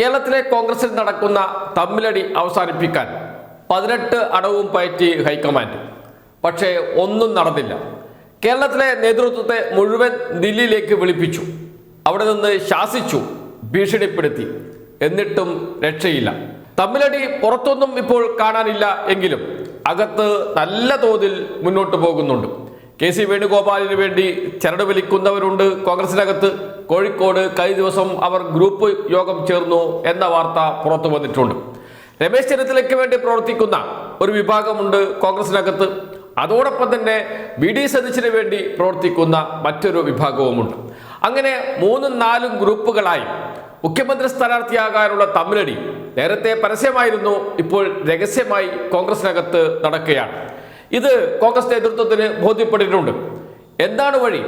കേരളത്തിലെ കോൺഗ്രസിൽ നടക്കുന്ന തമ്മിലടി അവസാനിപ്പിക്കാൻ പതിനെട്ട് അടവും പയറ്റി ഹൈക്കമാൻഡ്. പക്ഷേ ഒന്നും നടന്നില്ല. കേരളത്തിലെ നേതൃത്വത്തെ മുഴുവൻ ദില്ലിയിലേക്ക് വിളിപ്പിച്ചു. അവിടെ നിന്ന് ശാസിച്ചു ഭീഷണിപ്പെടുത്തി. എന്നിട്ടും രക്ഷയില്ല. തമ്മിലടി പുറത്തൊന്നും ഇപ്പോൾ കാണാനില്ല എങ്കിലും അകത്ത് നല്ല തോതിൽ മുന്നോട്ട് പോകുന്നുണ്ട്. കെ സി വേണുഗോപാലിന് വേണ്ടി ചരട് വലിക്കുന്നവരുണ്ട് കോൺഗ്രസിനകത്ത്. കോഴിക്കോട് കഴിഞ്ഞ ദിവസം അവർ ഗ്രൂപ്പ് യോഗം ചേർന്നു എന്ന വാർത്ത പുറത്തു വന്നിട്ടുണ്ട്. രമേശ് ചെന്നിത്തലയ്ക്ക് വേണ്ടി പ്രവർത്തിക്കുന്ന ഒരു വിഭാഗമുണ്ട് കോൺഗ്രസിനകത്ത്. അതോടൊപ്പം തന്നെ വി ഡി സതീശന് വേണ്ടി പ്രവർത്തിക്കുന്ന മറ്റൊരു വിഭാഗവുമുണ്ട്. അങ്ങനെ മൂന്നും നാലും ഗ്രൂപ്പുകളായി മുഖ്യമന്ത്രി സ്ഥാനാർത്ഥിയാകാനുള്ള തമ്മിലടി നേരത്തെ പരസ്യമായിരുന്നു ഇപ്പോൾ രഹസ്യമായി കോൺഗ്രസിനകത്ത് നടക്കുകയാണ്. ഇത് കോൺഗ്രസ് നേതൃത്വത്തിന് ബോധ്യപ്പെട്ടിട്ടുണ്ട്. എന്താണ് വഴി?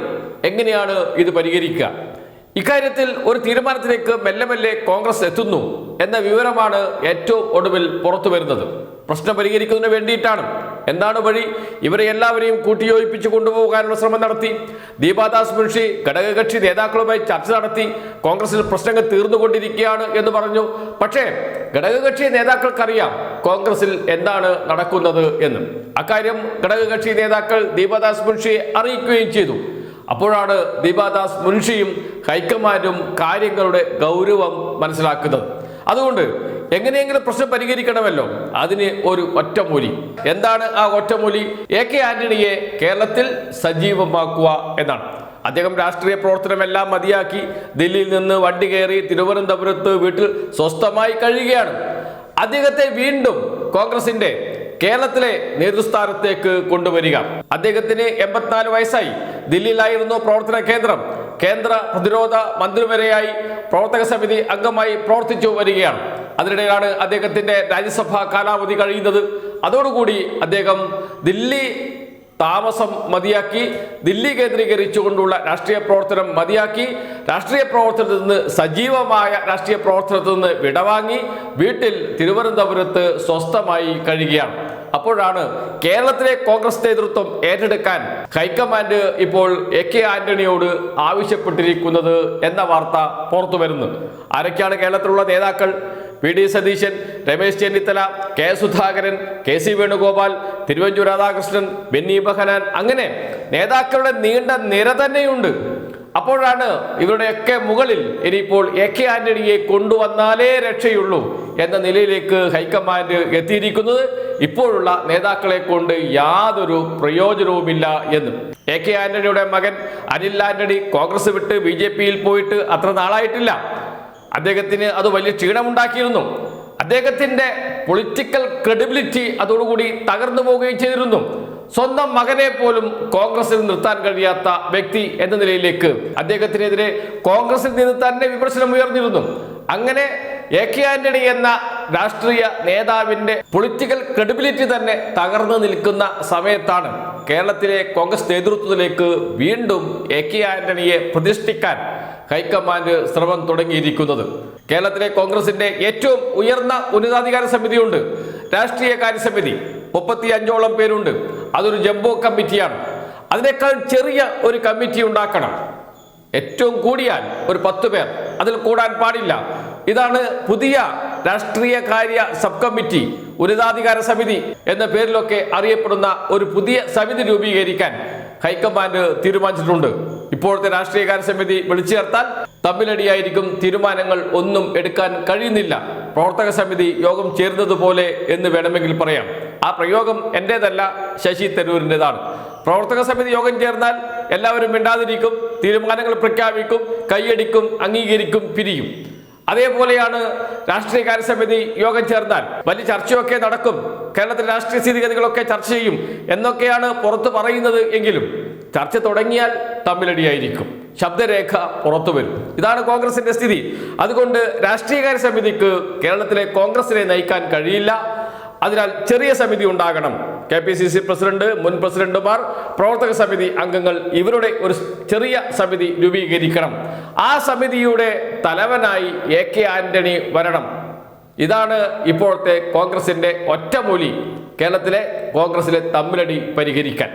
എങ്ങനെയാണ് ഇത് പരിഹരിക്കുക? ഇക്കാര്യത്തിൽ ഒരു തീരുമാനത്തിലേക്ക് മെല്ലെ മെല്ലെ കോൺഗ്രസ് എത്തുന്നു എന്ന വിവരമാണ് ഏറ്റവും ഒടുവിൽ പുറത്തു വരുന്നത്. പ്രശ്നം പരിഹരിക്കുന്നതിന് വേണ്ടിയിട്ടാണ്. എന്താണ് വഴി? ഇവരെ എല്ലാവരെയും കൂട്ടിയോജിപ്പിച്ച് കൊണ്ടുപോകാനുള്ള ശ്രമം നടത്തി. ദീപാദാസ് മുൻഷി ഘടകകക്ഷി നേതാക്കളുമായി ചർച്ച നടത്തി. കോൺഗ്രസിൽ പ്രശ്നങ്ങൾ തീർന്നുകൊണ്ടിരിക്കുകയാണ് എന്ന് പറഞ്ഞു. പക്ഷേ ഘടകകക്ഷി നേതാക്കൾക്കറിയാം കോൺഗ്രസിൽ എന്താണ് നടക്കുന്നത് എന്ന്. അക്കാര്യം ഘടകകക്ഷി നേതാക്കൾ ദീപാദാസ് മുൻഷിയെ അറിയിക്കുകയും ചെയ്തു. അപ്പോഴാണ് ദീപാദാസ് മുൻഷിയും ഹൈക്കമാൻഡും കാര്യങ്ങളുടെ ഗൗരവം മനസ്സിലാക്കുന്നത്. അതുകൊണ്ട് എങ്ങനെയെങ്കിലും പ്രശ്നം പരിഹരിക്കണമല്ലോ. അതിന് ഒരു ഒറ്റമൂലി. എന്താണ് ആ ഒറ്റമൂലി? എ കെ ആന്റണിയെ കേരളത്തിൽ സജീവമാക്കുക എന്നാണ്. അദ്ദേഹം രാഷ്ട്രീയ പ്രവർത്തനമെല്ലാം മതിയാക്കി ദില്ലിയിൽ നിന്ന് വണ്ടി കയറി തിരുവനന്തപുരത്ത് വീട്ടിൽ സ്വസ്ഥമായി കഴിയുകയാണ്. അദ്ദേഹത്തെ വീണ്ടും കോൺഗ്രസിന്റെ കേരളത്തിലെ നേതൃസ്ഥാനത്തേക്ക് കൊണ്ടുവരിക. അദ്ദേഹത്തിന് എൺപത്തിനാല് വയസ്സായി. ദില്ലിയിലായിരുന്നു പ്രവർത്തന കേന്ദ്രം. കേന്ദ്ര പ്രതിരോധ മന്ത്രി വരെയായി പ്രവർത്തക സമിതി അംഗമായി പ്രവർത്തിച്ചു വരികയാണ്. അതിനിടെയാണ് അദ്ദേഹത്തിന്റെ രാജ്യസഭാ കാലാവധി കഴിയുന്നത്. അതോടുകൂടി അദ്ദേഹം ദില്ലി താമസം മതിയാക്കി ദില്ലി കേന്ദ്രീകരിച്ചുകൊണ്ടുള്ള രാഷ്ട്രീയ പ്രവർത്തനം മതിയാക്കി രാഷ്ട്രീയ പ്രവർത്തനത്തിൽ നിന്ന് സജീവമായ രാഷ്ട്രീയ പ്രവർത്തനത്തിൽ നിന്ന് വിടവാങ്ങി വീട്ടിൽ തിരുവനന്തപുരത്ത് സ്വസ്ഥമായി കഴിയുകയാണ്. അപ്പോഴാണ് കേരളത്തിലെ കോൺഗ്രസ് നേതൃത്വം ഏറ്റെടുക്കാൻ ഹൈക്കമാൻഡ് ഇപ്പോൾ എ കെ ആന്റണിയോട് ആവശ്യപ്പെട്ടിരിക്കുന്നത് എന്ന വാർത്ത പുറത്തു വരുന്നു ആരൊക്കെയാണ് കേരളത്തിലുള്ള നേതാക്കൾ? V D Satheesan Ramesh Chennithala K Sudhakaran K C Venugopal Thiruvanchoor Radhakrishnan Benny Behanan. അങ്ങനെ നേതാക്കളുടെ നീണ്ട നിര തന്നെയുണ്ട്. അപ്പോഴാണ് ഇവരുടെയൊക്കെ മുകളിൽ ഇനിയിപ്പോൾ എ കെ ആന്റണിയെ കൊണ്ടുവന്നാലേ രക്ഷയുള്ളൂ എന്ന നിലയിലേക്ക് ഹൈക്കമാൻഡ് എത്തിയിരിക്കുന്നത് ഇപ്പോഴുള്ള നേതാക്കളെ കൊണ്ട് യാതൊരു പ്രയോജനവുമില്ല എന്ന്. എ കെ ആന്റണിയുടെ മകൻ അനിൽ ആന്റണി കോൺഗ്രസ് വിട്ട് ബി ജെ പിയിൽ പോയിട്ട് അത്ര നാളായിട്ടില്ല. അദ്ദേഹത്തിന് അത് വലിയ ക്ഷീണമുണ്ടാക്കിയിരുന്നു. അദ്ദേഹത്തിന്റെ പൊളിറ്റിക്കൽ ക്രെഡിബിലിറ്റി അതോടുകൂടി തകർന്നു പോവുകയും ചെയ്തിരുന്നു. സ്വന്തം മകനെ പോലും കോൺഗ്രസിൽ നിർത്താൻ കഴിയാത്ത വ്യക്തി എന്ന നിലയിലേക്ക് അദ്ദേഹത്തിനെതിരെ കോൺഗ്രസിൽ നിന്ന് തന്നെ വിമർശനം ഉയർന്നിരുന്നു. അങ്ങനെ എ കെ ആന്റണി എന്ന രാഷ്ട്രീയ നേതാവിന്റെ പൊളിറ്റിക്കൽ ക്രെഡിബിലിറ്റി തന്നെ തകർന്നു നിൽക്കുന്ന സമയത്താണ് കേരളത്തിലെ കോൺഗ്രസ് നേതൃത്വത്തിലേക്ക് വീണ്ടും എ കെ ആന്റണിയെ പ്രതിഷ്ഠിക്കാൻ ഹൈക്കമാൻഡ് ശ്രമം തുടങ്ങിയിരിക്കുന്നത്. കേരളത്തിലെ കോൺഗ്രസിന്റെ ഏറ്റവും ഉയർന്ന ഉന്നതാധികാര സമിതിയുണ്ട്. രാഷ്ട്രീയ കാര്യസമിതി മുപ്പത്തി അഞ്ചോളം പേരുണ്ട്. അതൊരു ജംബോ കമ്മിറ്റിയാണ്. അതിനേക്കാൾ ചെറിയ ഒരു കമ്മിറ്റി ഉണ്ടാക്കണം. ഏറ്റവും കൂടിയാൽ ഒരു പത്ത് പേർ. അതിൽ കൂടാൻ പാടില്ല. ഇതാണ് പുതിയ രാഷ്ട്രീയ കാര്യ സബ് കമ്മിറ്റി ഉന്നതാധികാര സമിതി എന്ന പേരിലൊക്കെ അറിയപ്പെടുന്ന ഒരു പുതിയ സമിതി രൂപീകരിക്കാൻ ഹൈക്കമാൻഡ് തീരുമാനിച്ചിട്ടുണ്ട്. ഇപ്പോഴത്തെ രാഷ്ട്രീയകാര്യ സമിതി വിളിച്ചു ചേർത്താൽ തമ്മിലടിയായിരിക്കും തീരുമാനങ്ങൾ ഒന്നും എടുക്കാൻ കഴിയുന്നില്ല. പ്രവർത്തക സമിതി യോഗം ചേരുന്നതുപോലെ എന്ന് വേണമെങ്കിൽ പറയാം. ആ പ്രയോഗം എന്റെതല്ല ശശി തരൂരിന്റെതാണ് പ്രവർത്തക സമിതി യോഗം ചേർന്നാൽ എല്ലാവരും മിണ്ടാതിരിക്കും തീരുമാനങ്ങൾ പ്രഖ്യാപിക്കും കൈയടിക്കും അംഗീകരിക്കും പിരിയും. അതേപോലെയാണ് രാഷ്ട്രീയകാര്യ സമിതി യോഗം ചേർന്നാൽ വലിയ ചർച്ചയൊക്കെ നടക്കും. കേരളത്തിലെ രാഷ്ട്രീയ സ്ഥിതിഗതികളൊക്കെ ചർച്ച ചെയ്യും എന്നൊക്കെയാണ് പുറത്തു പറയുന്നത് എങ്കിലും ചർച്ച തുടങ്ങിയാൽ തമ്മിലടിയായിരിക്കും. ശബ്ദരേഖ പുറത്തു വരും. ഇതാണ് കോൺഗ്രസിന്റെ സ്ഥിതി. അതുകൊണ്ട് രാഷ്ട്രീയകാര്യ സമിതിക്ക് കേരളത്തിലെ കോൺഗ്രസിനെ നയിക്കാൻ കഴിയില്ല. അതിനാൽ ചെറിയ സമിതി ഉണ്ടാകണം. K P C C president മുൻ പ്രസിഡന്റുമാർ പ്രവർത്തക സമിതി അംഗങ്ങൾ ഇവരുടെ ഒരു ചെറിയ സമിതി രൂപീകരിക്കണം. ആ സമിതിയുടെ തലവനായി എ കെ ആന്റണി വരണം. ഇതാണ് ഇപ്പോഴത്തെ കോൺഗ്രസിന്റെ ഒറ്റമൂലി കേരളത്തിലെ കോൺഗ്രസിലെ തമ്മിലടി പരിഹരിക്കാൻ.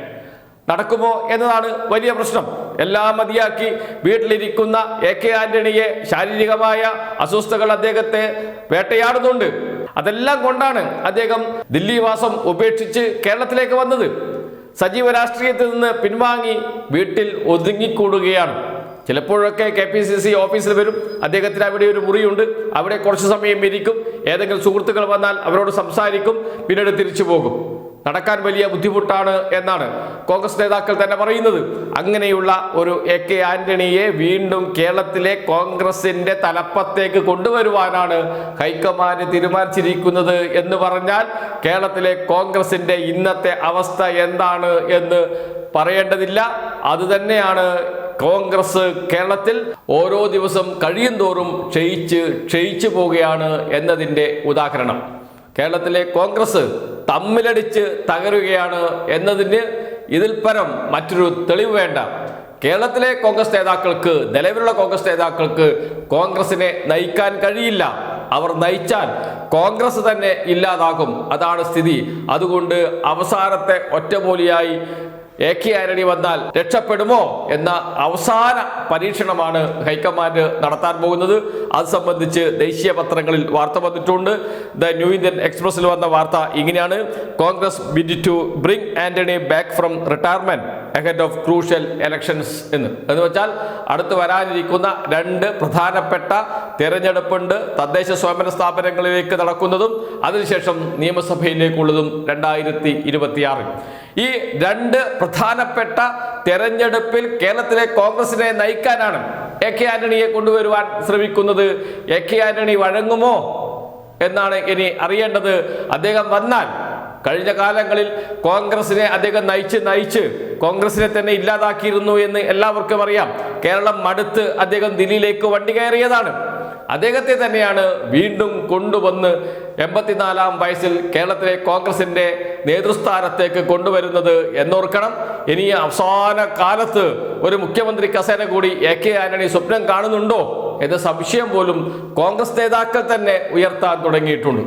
നടക്കുമോ എന്നതാണ് വലിയ പ്രശ്നം. എല്ലാം മതിയാക്കി വീട്ടിലിരിക്കുന്ന എ കെ ആന്റണിയെ ശാരീരികമായ അസ്വസ്ഥകൾ അദ്ദേഹത്തെ വേട്ടയാടുന്നുണ്ട്. അതെല്ലാം കൊണ്ടാണ് അദ്ദേഹം ദില്ലി വാസം ഉപേക്ഷിച്ച് കേരളത്തിലേക്ക് വന്നത്. സജീവ രാഷ്ട്രീയത്തിൽ നിന്ന് പിൻവാങ്ങി വീട്ടിൽ ഒതുങ്ങിക്കൂടുകയാണ്. ചിലപ്പോഴൊക്കെ കെ പി സി സി ഓഫീസിൽ വരും. അദ്ദേഹത്തിന് അവിടെ ഒരു മുറിയുണ്ട്. അവിടെ കുറച്ച് സമയം ഇരിക്കും. ഏതെങ്കിലും സുഹൃത്തുക്കൾ വന്നാൽ അവരോട് സംസാരിക്കും. പിന്നീട് തിരിച്ചു പോകും. നടക്കാൻ വലിയ ബുദ്ധിമുട്ടാണ് എന്നാണ് കോൺഗ്രസ് നേതാക്കൾ തന്നെ പറയുന്നത്. അങ്ങനെയുള്ള ഒരു എ കെ ആന്റണിയെ വീണ്ടും കേരളത്തിലെ കോൺഗ്രസിന്റെ തലപ്പത്തേക്ക് കൊണ്ടുവരുവാനാണ് ഹൈക്കമാൻഡ് തീരുമാനിച്ചിരിക്കുന്നത് എന്ന് പറഞ്ഞാൽ കേരളത്തിലെ കോൺഗ്രസിന്റെ ഇന്നത്തെ അവസ്ഥ എന്താണ് എന്ന് പറയേണ്ടതില്ല. അതുതന്നെയാണ് കോൺഗ്രസ് കേരളത്തിൽ ഓരോ ദിവസം കഴിയും തോറും ക്ഷയിച്ച് ക്ഷയിച്ചു പോവുകയാണ് എന്നതിന്റെ ഉദാഹരണം. കേരളത്തിലെ കോൺഗ്രസ് തമ്മിലടിച്ച് തകരുകയാണ് എന്നതിന് ഇതിൽ പരം മറ്റൊരു തെളിവ് വേണ്ട. കേരളത്തിലെ കോൺഗ്രസ് നേതാക്കൾക്ക് നിലവിലുള്ള കോൺഗ്രസ് നേതാക്കൾക്ക് കോൺഗ്രസിനെ നയിക്കാൻ കഴിയില്ല. അവർ നയിച്ചാൽ കോൺഗ്രസ് തന്നെ ഇല്ലാതാകും. അതാണ് സ്ഥിതി. അതുകൊണ്ട് അവസാനത്തെ ഒറ്റമൂലിയായി എ കെ ആന്റണി വന്നാൽ രക്ഷപ്പെടുമോ എന്ന അവസാന പരീക്ഷണമാണ് ഹൈക്കമാൻഡ് നടത്താൻ പോകുന്നത്. അത് സംബന്ധിച്ച് ദേശീയ പത്രങ്ങളിൽ വാർത്ത വന്നിട്ടുണ്ട്. ദ ന്യൂ ഇന്ത്യൻ എക്സ്പ്രസിൽ വന്ന വാർത്ത ഇങ്ങനെയാണ്. Congress bid to bring Antony back from retirement ahead of crucial elections എന്ന്. എന്ന് വെച്ചാൽ അടുത്ത് വരാനിരിക്കുന്ന രണ്ട് പ്രധാനപ്പെട്ട തെരഞ്ഞെടുപ്പുണ്ട്. തദ്ദേശ സ്വയംഭരണ സ്ഥാപനങ്ങളിലേക്ക് നടക്കുന്നതും അതിനുശേഷം നിയമസഭയിലേക്കുള്ളതും രണ്ടായിരത്തി ഇരുപത്തിയാറിൽ. ഈ രണ്ട് പ്രധാനപ്പെട്ട തെരഞ്ഞെടുപ്പിൽ കേരളത്തിലെ കോൺഗ്രസിനെ നയിക്കാനാണ് എ കെ ആന്റണിയെ കൊണ്ടുവരുവാൻ ശ്രമിക്കുന്നത്. എ കെ ആന്റണി വഴങ്ങുമോ എന്നാണ് ഇനി അറിയേണ്ടത്. അദ്ദേഹം വന്നാൽ കഴിഞ്ഞ കാലങ്ങളിൽ കോൺഗ്രസിനെ അദ്ദേഹം നയിച്ച് നയിച്ച് കോൺഗ്രസിനെ തന്നെ ഇല്ലാതാക്കിയിരുന്നു എന്ന് എല്ലാവർക്കും അറിയാം. കേരളം മടുത്ത് അദ്ദേഹം ദില്ലിയിലേക്ക് വണ്ടി കയറിയതാണ്. അദ്ദേഹത്തെ തന്നെയാണ് വീണ്ടും കൊണ്ടുവന്ന് എൺപത്തിനാലാം വയസ്സിൽ കേരളത്തിലെ കോൺഗ്രസിന്റെ നേതൃസ്ഥാനത്തേക്ക് കൊണ്ടുവരുന്നത് എന്നോർക്കണം. ഇനി അവസാന കാലത്ത് ഒരു മുഖ്യമന്ത്രി കസേര കൂടി എ കെ ആന്റണി സ്വപ്നം കാണുന്നുണ്ടോ എന്ന സംശയം പോലും കോൺഗ്രസ് നേതാക്കൾ തന്നെ ഉയർത്താൻ തുടങ്ങിയിട്ടുണ്ട്.